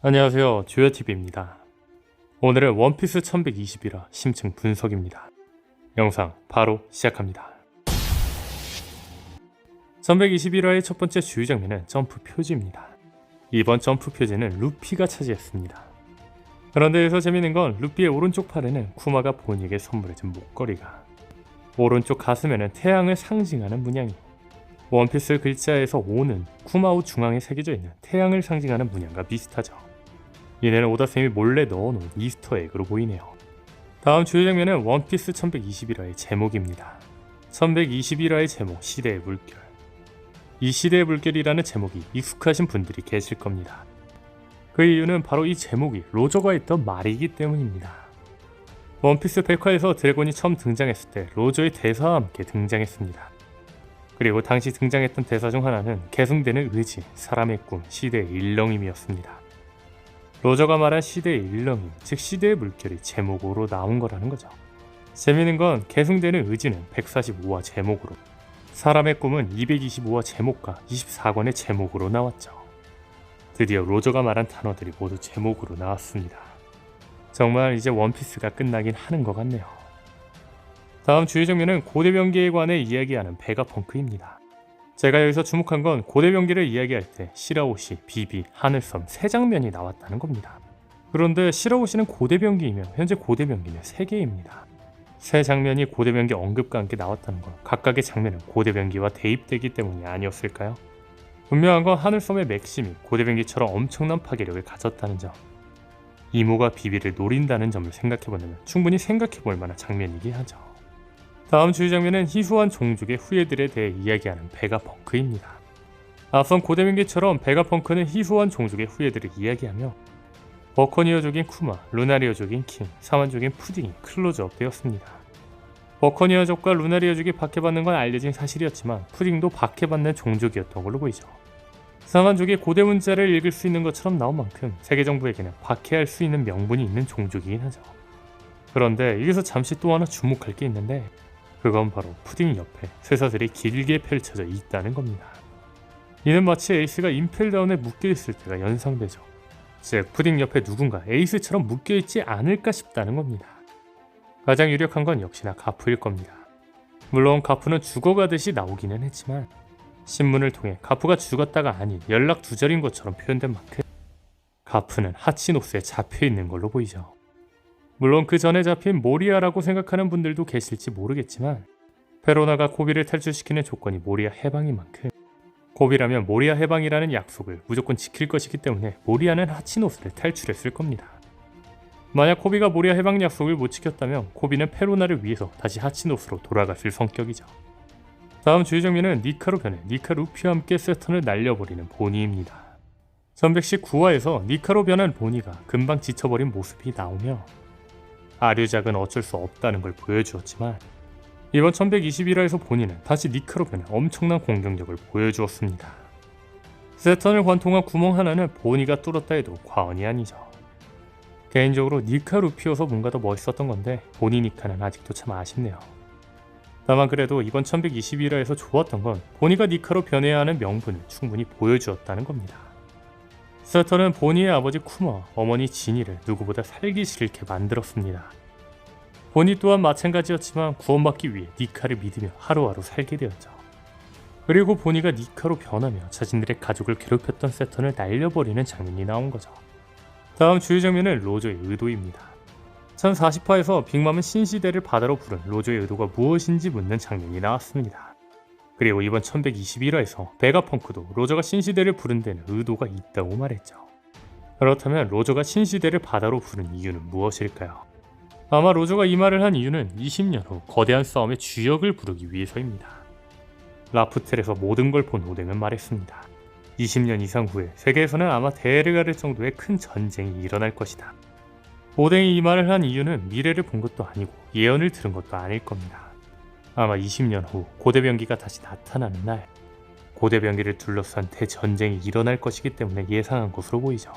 안녕하세요. 조여TV입니다. 오늘은 원피스 1121화 심층 분석입니다. 영상 바로 시작합니다. 1121화의 첫 번째 주요 장면은 점프 표지입니다. 이번 점프 표지는 루피가 차지했습니다. 그런데 여기서 재밌는 건 루피의 오른쪽 팔에는 쿠마가 본인에게 선물해준 목걸이가 오른쪽 가슴에는 태양을 상징하는 문양이 원피스 글자에서 오는 쿠마우 중앙에 새겨져 있는 태양을 상징하는 문양과 비슷하죠. 이내는 오다쌤이 몰래 넣어놓은 이스터에그로 보이네요. 다음 주요 장면은 원피스 1121화의 제목입니다. 1121화의 제목 시대의 물결. 이 시대의 물결이라는 제목이 익숙하신 분들이 계실 겁니다. 그 이유는 바로 이 제목이 로저가 했던 말이기 때문입니다. 원피스 백화에서 드래곤이 처음 등장했을 때 로저의 대사와 함께 등장했습니다. 그리고 당시 등장했던 대사 중 하나는 계승되는 의지, 사람의 꿈, 시대의 일렁임이었습니다. 로저가 말한 시대의 일렁임, 즉 시대의 물결이 제목으로 나온 거라는 거죠. 재미있는 건 계승되는 의지는 145화 제목으로, 사람의 꿈은 225화 제목과 24권의 제목으로 나왔죠. 드디어 로저가 말한 단어들이 모두 제목으로 나왔습니다. 정말 이제 원피스가 끝나긴 하는 것 같네요. 다음 주요 장면은 고대 병기에 관해 이야기하는 베가펑크입니다. 제가 여기서 주목한 건 고대 병기를 이야기할 때 시라오시, 비비, 하늘섬 세 장면이 나왔다는 겁니다. 그런데 시라오시는 고대 병기이며 현재 고대 병기는 3개입니다. 세 장면이 고대 병기 언급과 함께 나왔다는 건 각각의 장면은 고대 병기와 대입되기 때문이 아니었을까요? 분명한 건 하늘섬의 맥심이 고대 병기처럼 엄청난 파괴력을 가졌다는 점. 이모가 비비를 노린다는 점을 생각해본다면 충분히 생각해볼 만한 장면이긴 하죠. 다음 주요 장면은 희소한 종족의 후예들에 대해 이야기하는 베가펑크입니다. 앞선 고대명기처럼 베가펑크는 희소한 종족의 후예들을 이야기하며 버커니어족인 쿠마, 루나리어족인 킹, 사만족인 푸딩이 클로즈업 되었습니다. 버커니어족과 루나리어족이 박해받는 건 알려진 사실이었지만 푸딩도 박해받는 종족이었던 걸로 보이죠. 사만족이 고대 문자를 읽을 수 있는 것처럼 나온 만큼 세계 정부에게는 박해할 수 있는 명분이 있는 종족이긴 하죠. 그런데 여기서 잠시 또 하나 주목할 게 있는데 그건 바로 푸딩 옆에 쇠사슬이 길게 펼쳐져 있다는 겁니다. 이는 마치 에이스가 임펠다운에 묶여 있을 때가 연상되죠. 즉 푸딩 옆에 누군가 에이스처럼 묶여 있지 않을까 싶다는 겁니다. 가장 유력한 건 역시나 가프일 겁니다. 물론 가프는 죽어가듯이 나오기는 했지만 신문을 통해 가프가 죽었다가 아닌 연락 두절인 것처럼 표현된 만큼 가프는 하치노스에 잡혀 있는 걸로 보이죠. 물론 그 전에 잡힌 모리아라고 생각하는 분들도 계실지 모르겠지만 페로나가 코비를 탈출시키는 조건이 모리아 해방인 만큼 코비라면 모리아 해방이라는 약속을 무조건 지킬 것이기 때문에 모리아는 하치노스를 탈출했을 겁니다. 만약 코비가 모리아 해방 약속을 못 지켰다면 코비는 페로나를 위해서 다시 하치노스로 돌아갔을 성격이죠. 다음 주요 장면은 니카로 변해 니카 루피와 함께 세턴을 날려버리는 보니입니다. 1119화에서 니카로 변한 보니가 금방 지쳐버린 모습이 나오며 아류작은 어쩔 수 없다는 걸 보여주었지만 이번 1121화에서 본인은 다시 니카로 변해 엄청난 공격력을 보여주었습니다. 세턴을 관통한 구멍 하나는 보니가 뚫었다 해도 과언이 아니죠. 개인적으로 니카 루피여서 뭔가 더 멋있었던 건데 보니 니카는 아직도 참 아쉽네요. 다만 그래도 이번 1121화에서 좋았던 건 보니가 니카로 변해야 하는 명분을 충분히 보여주었다는 겁니다. 세터는 보니의 아버지 쿠마, 어머니 지니를 누구보다 살기 싫게 만들었습니다. 보니 또한 마찬가지였지만 구원받기 위해 니카를 믿으며 하루하루 살게 되었죠. 그리고 보니가 니카로 변하며 자신들의 가족을 괴롭혔던 세턴을 날려버리는 장면이 나온 거죠. 다음 주요 장면은 로저의 의도입니다. 1040화에서 빅맘은 신시대를 바다로 부른 로저의 의도가 무엇인지 묻는 장면이 나왔습니다. 그리고 이번 1121화에서 베가펑크도 로저가 신시대를 부른 데는 의도가 있다고 말했죠. 그렇다면 로저가 신시대를 바다로 부른 이유는 무엇일까요? 아마 로저가 이 말을 한 이유는 20년 후 거대한 싸움의 주역을 부르기 위해서입니다. 라프텔에서 모든 걸 본 오뎅은 말했습니다. 20년 이상 후에 세계에서는 아마 대를 가를 정도의 큰 전쟁이 일어날 것이다. 오뎅이 이 말을 한 이유는 미래를 본 것도 아니고 예언을 들은 것도 아닐 겁니다. 아마 20년 후 고대병기가 다시 나타나는 날 고대병기를 둘러싼 대전쟁이 일어날 것이기 때문에 예상한 것으로 보이죠.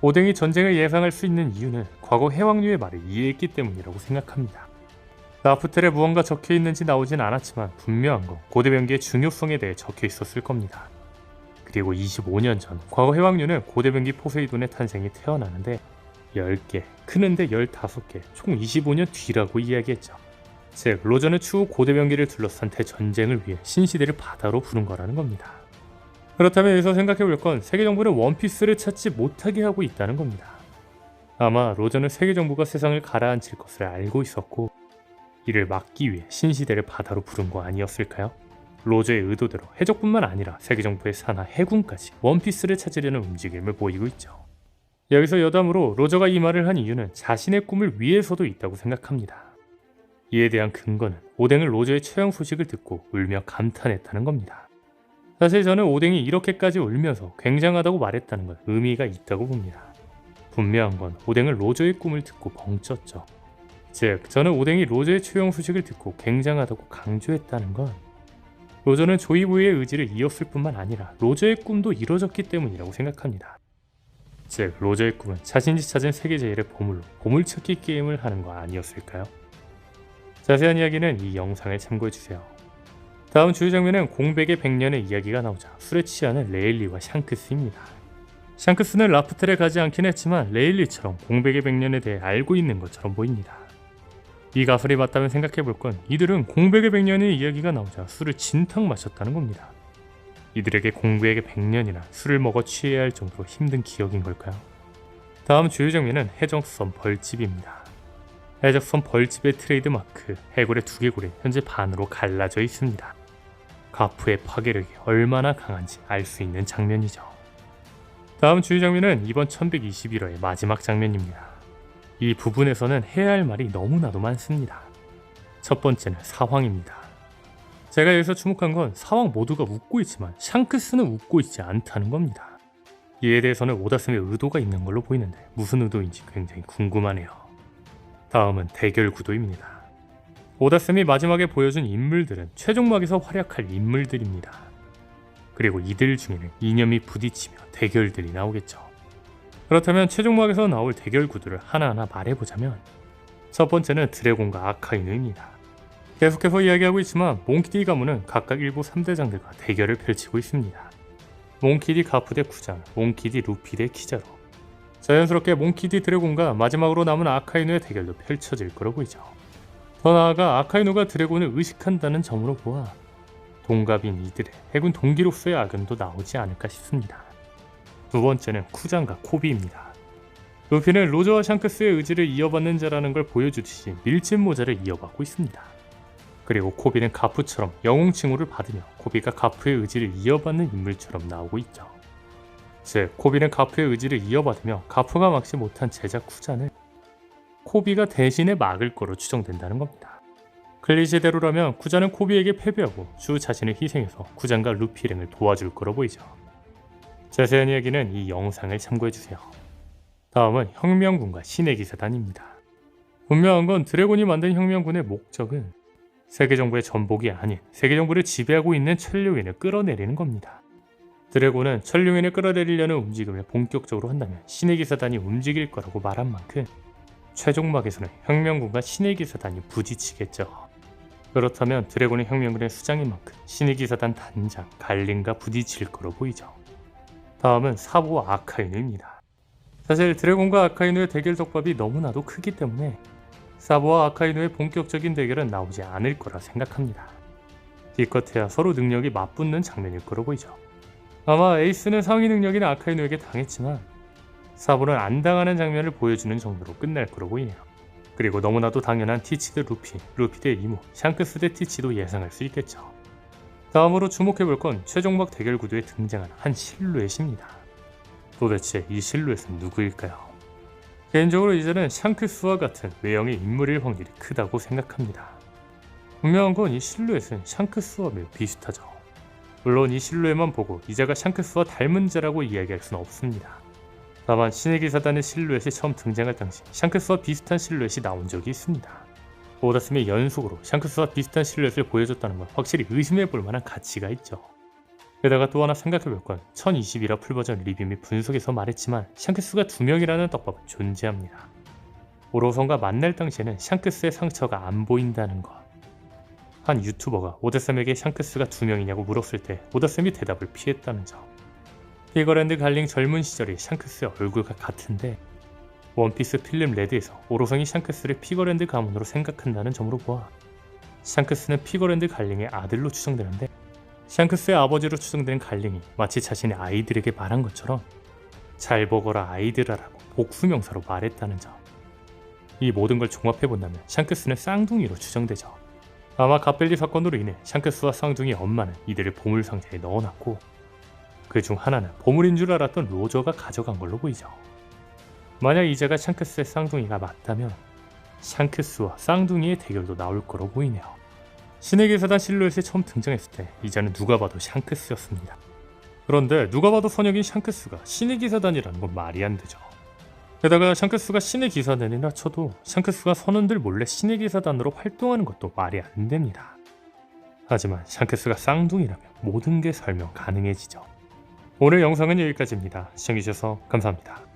오뎅이 전쟁을 예상할 수 있는 이유는 과거 해왕류의 말을 이해했기 때문이라고 생각합니다. 라프텔에 무언가 적혀 있는지 나오진 않았지만 분명한 건 고대병기의 중요성에 대해 적혀 있었을 겁니다. 그리고 25년 전 과거 해왕류는 고대변기 포세이돈의 탄생이 태어나는데 10개, 크는데 15개, 총 25년 뒤라고 이야기했죠. 즉, 로저는 추후 고대변기를 둘러싼 대전쟁을 위해 신시대를 바다로 부른 거라는 겁니다. 그렇다면 여기서 생각해 볼 건 세계 정부는 원피스를 찾지 못하게 하고 있다는 겁니다. 아마 로저는 세계 정부가 세상을 가라앉힐 것을 알고 있었고 이를 막기 위해 신시대를 바다로 부른 거 아니었을까요? 로저의 의도대로 해적뿐만 아니라 세계 정부의 산하 해군까지 원피스를 찾으려는 움직임을 보이고 있죠. 여기서 여담으로 로저가 이 말을 한 이유는 자신의 꿈을 위해서도 있다고 생각합니다. 이에 대한 근거는 오뎅은 로저의 처형 소식을 듣고 울며 감탄했다는 겁니다. 사실 저는 오뎅이 이렇게까지 울면서 굉장하다고 말했다는 건 의미가 있다고 봅니다. 분명한 건 오뎅은 로저의 꿈을 듣고 벙쪘죠. 즉, 저는 오뎅이 로저의 처형 소식을 듣고 굉장하다고 강조했다는 건 로저는 조이보이의 의지를 이었을 뿐만 아니라 로저의 꿈도 이뤄졌기 때문이라고 생각합니다. 즉, 로저의 꿈은 자신이 찾은 세계 제일의 보물로 보물찾기 게임을 하는 거 아니었을까요? 자세한 이야기는 이 영상을 참고해주세요. 다음 주요 장면은 공백의 백년의 이야기가 나오자 술에 취하는 레일리와 샹크스입니다. 샹크스는 라프텔에 가지 않긴 했지만 레일리처럼 공백의 백년에 대해 알고 있는 것처럼 보입니다. 이 가설이 맞다면 생각해볼 건 이들은 공백의 백년의 이야기가 나오자 술을 진탕 마셨다는 겁니다. 이들에게 공백의 백년이나 술을 먹어 취해야 할 정도로 힘든 기억인 걸까요? 다음 주요 장면은 해적선 벌집입니다. 해적선 벌집의 트레이드 마크 해골의 두개골이 현재 반으로 갈라져 있습니다. 가프의 파괴력이 얼마나 강한지 알 수 있는 장면이죠. 다음 주요 장면은 이번 1121화의 마지막 장면입니다. 이 부분에서는 해야 할 말이 너무나도 많습니다. 첫 번째는 사황입니다. 제가 여기서 주목한 건 사황 모두가 웃고 있지만 샹크스는 웃고 있지 않다는 겁니다. 이에 대해서는 오다스의 의도가 있는 걸로 보이는데 무슨 의도인지 굉장히 궁금하네요. 다음은 대결 구도입니다. 오다쌤이 마지막에 보여준 인물들은 최종막에서 활약할 인물들입니다. 그리고 이들 중에는 이념이 부딪히며 대결들이 나오겠죠. 그렇다면 최종막에서 나올 대결 구도를 하나하나 말해보자면 첫 번째는 드래곤과 아카이누입니다. 계속해서 이야기하고 있지만 몽키디 가문은 각각 일부 3대장들과 대결을 펼치고 있습니다. 몽키디 가프 대 쿠장, 몽키디 루피 대 키자로. 자연스럽게 몽키디 드래곤과 마지막으로 남은 아카이누의 대결도 펼쳐질 거로 보이죠. 더 나아가 아카이누가 드래곤을 의식한다는 점으로 보아 동갑인 이들의 해군 동기로서의 악연도 나오지 않을까 싶습니다. 두 번째는 쿠장과 코비입니다. 루피는 로저와 샹크스의 의지를 이어받는 자라는 걸 보여주듯이 밀짚 모자를 이어받고 있습니다. 그리고 코비는 가프처럼 영웅 칭호를 받으며 코비가 가프의 의지를 이어받는 인물처럼 나오고 있죠. 즉, 코비는 가프의 의지를 이어받으며 가프가 막지 못한 제작 쿠잔을 코비가 대신에 막을 거로 추정된다는 겁니다. 클리셰대로라면 쿠잔은 코비에게 패배하고 주 자신을 희생해서 쿠잔과 루피 일행을 도와줄 거로 보이죠. 자세한 이야기는 이 영상을 참고해주세요. 다음은 혁명군과 신의 기사단입니다. 분명한 건 드래곤이 만든 혁명군의 목적은 세계 정부의 전복이 아닌 세계 정부를 지배하고 있는 천룡인을 끌어내리는 겁니다. 드래곤은 천룡인을 끌어내리려는 움직임을 본격적으로 한다면 신의 기사단이 움직일 거라고 말한 만큼 최종막에서는 혁명군과 신의 기사단이 부딪히겠죠. 그렇다면 드래곤의 혁명군의 수장인 만큼 신의 기사단 단장 갈린과 부딪힐 거로 보이죠. 다음은 사보와 아카이누입니다. 사실 드래곤과 아카이누의 대결 덕밥이 너무나도 크기 때문에 사보와 아카이누의 본격적인 대결은 나오지 않을 거라 생각합니다. 기껏해야 서로 능력이 맞붙는 장면일 거로 보이죠. 아마 에이스는 상위 능력인 아카이누에게 당했지만 사보는 안 당하는 장면을 보여주는 정도로 끝날 거로 보이네요. 그리고 너무나도 당연한 티치 드 루피, 루피 대 이모, 샹크스 대 티치도 예상할 수 있겠죠. 다음으로 주목해볼 건 최종막 대결 구도에 등장한 한 실루엣입니다. 도대체 이 실루엣은 누구일까요? 개인적으로 이제는 샹크스와 같은 외형의 인물일 확률이 크다고 생각합니다. 분명한 건 이 실루엣은 샹크스와 매우 비슷하죠. 물론 이 실루엣만 보고 이자가 샹크스와 닮은 자라고 이야기할 수는 없습니다. 다만 신의 기사단의 실루엣이 처음 등장할 당시 샹크스와 비슷한 실루엣이 나온 적이 있습니다. 오다스미 연속으로 샹크스와 비슷한 실루엣을 보여줬다는 건 확실히 의심해 볼 만한 가치가 있죠. 게다가 또 하나 생각해 볼 건 1021화 풀버전 리뷰 및 분석에서 말했지만 샹크스가 두 명이라는 떡밥은 존재합니다. 오로선과 만날 당시에는 샹크스의 상처가 안 보인다는 것. 한 유튜버가 오다쌤에게 샹크스가 두 명이냐고 물었을 때 오다쌤이 대답을 피했다는 점. 피거랜드 갈링 젊은 시절이 샹크스의 얼굴과 같은데 원피스 필름 레드에서 오로성이 샹크스를 피거랜드 가문으로 생각한다는 점으로 보아 샹크스는 피거랜드 갈링의 아들로 추정되는데 샹크스의 아버지로 추정되는 갈링이 마치 자신의 아이들에게 말한 것처럼 잘 보거라 아이들아라고 복수명사로 말했다는 점. 이 모든 걸 종합해본다면 샹크스는 쌍둥이로 추정되죠. 아마 갑벨리 사건으로 인해 샹크스와 쌍둥이 엄마는 이들을 보물 상자에 넣어놨고 그 중 하나는 보물인 줄 알았던 로저가 가져간 걸로 보이죠. 만약 이자가 샹크스의 쌍둥이가 맞다면 샹크스와 쌍둥이의 대결도 나올 거로 보이네요. 신의 기사단 실루엣에 처음 등장했을 때 이자는 누가 봐도 샹크스였습니다. 그런데 누가 봐도 선역인 샹크스가 신의 기사단이라는 건 말이 안 되죠. 게다가 샹크스가 신의 기사단이라 쳐도 샹크스가 선원들 몰래 신의 기사단으로 활동하는 것도 말이 안 됩니다. 하지만 샹크스가 쌍둥이라면 모든 게 설명 가능해지죠. 오늘 영상은 여기까지입니다. 시청해주셔서 감사합니다.